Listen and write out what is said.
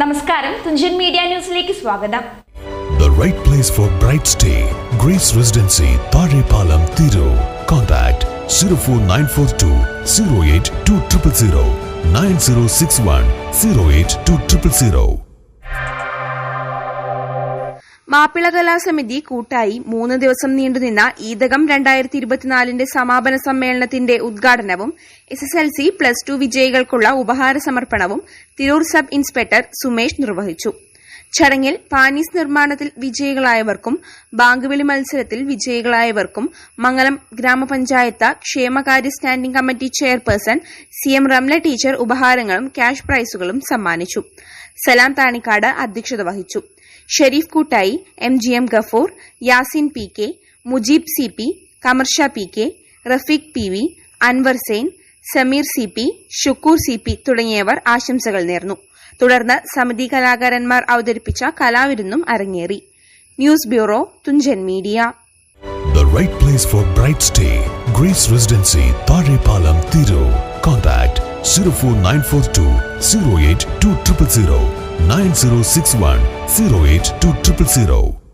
നമസ്കാരം തുഞ്ചൻ മീഡിയ ന്യൂസിലേക്ക് സ്വാഗതം The right place for bright stay. Grace Residency, Parepalam, Thiru. Contact 04942 08200 9061 08200. Mappila കലാസമിതി കൂട്ടായി മൂന്ന് ദിവസം നീണ്ടുനിന്ന ഈദകം രണ്ടായിരത്തി ഇരുപത്തിനാലിന്റെ സമാപന സമ്മേളനത്തിന്റെ ഉദ്ഘാടനവും S S L C plus two വിജയികൾക്കുള്ള ഉപഹാര സമർപ്പണവും തിരൂർ സബ് ഇൻസ്പെക്ടർ സുമേഷ് നിർവഹിച്ചു. ചടങ്ങിൽ പാനീസ് നിർമ്മാണത്തിൽ വിജയികളായവർക്കും ബാങ്കുവിളി മത്സരത്തിൽ വിജയികളായവർക്കും മംഗലം ഗ്രാമപഞ്ചായത്ത് ക്ഷേമകാര്യ standing committee chairperson C M Ramla teacher ഉപഹാരങ്ങളും cash പ്രൈസുകളും സമ്മാനിച്ചു. സലാം താണിക്കാട് അധ്യക്ഷത വഹിച്ചു. Shereef Koottayi M G M Gafoor Yasin P K Mujeeb C P Kamarsha P K Rafeeq P V Anwar Zain Sameer C P Shukoor C P തുടങ്ങിയവർ ആശംസകൾ നേർന്നു തുടർന്ന് സമിതി കലാകാരന്മാർ അവതരിപ്പിച്ച കലാവിരുന്നും അരങ്ങേറി news bureau Thunchan media The right place for bright stay. Grace Residency, Parepalam, Tiro. Contact 04942 08200 9061 08200.